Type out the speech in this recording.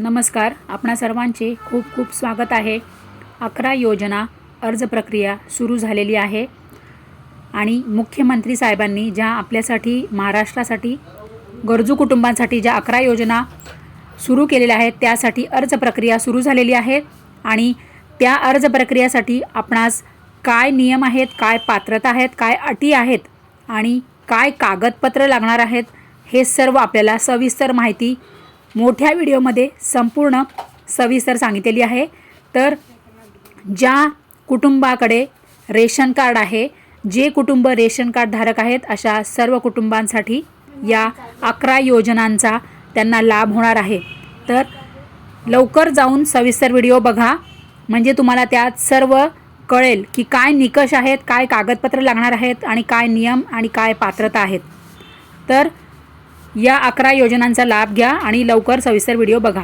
नमस्कार आपणा सर्वांचे खूप खूप स्वागत आहे. अकरा योजना अर्ज प्रक्रिया सुरू झालेली आहे आणि मुख्यमंत्री साहेबांनी ज्या आपल्यासाठी महाराष्ट्रासाठी गरजू कुटुंबांसाठी ज्या अकरा योजना सुरू केलेल्या आहेत त्यासाठी अर्ज प्रक्रिया सुरू झालेली आहे आणि त्या अर्ज प्रक्रियासाठी आपणास काय नियम आहेत काय पात्रता आहेत काय अटी आहेत आणि काय कागदपत्र लागणार आहेत हे सर्व आपल्याला सविस्तर माहिती मोठ्या व्हिडिओमध्ये संपूर्ण सविस्तर सांगितलेली आहे. तर ज्या कुटुंबाकडे रेशन कार्ड आहे जे कुटुंब रेशन कार्ड धारक आहेत अशा सर्व कुटुंबांसाठी या अकरा योजनांचा त्यांना लाभ होणार आहे. तर लवकर जाऊन सविस्तर व्हिडिओ बघा. म्हणजे तुम्हाला त्यात सर्व कळेल की काय निकष आहेत काय कागदपत्र लागणार आहेत आणि काय नियम आणि काय पात्रता आहेत. तर या अकरा योजनांचा लाभ घ्या आणि लवकर सविस्तर व्हिडिओ बघा.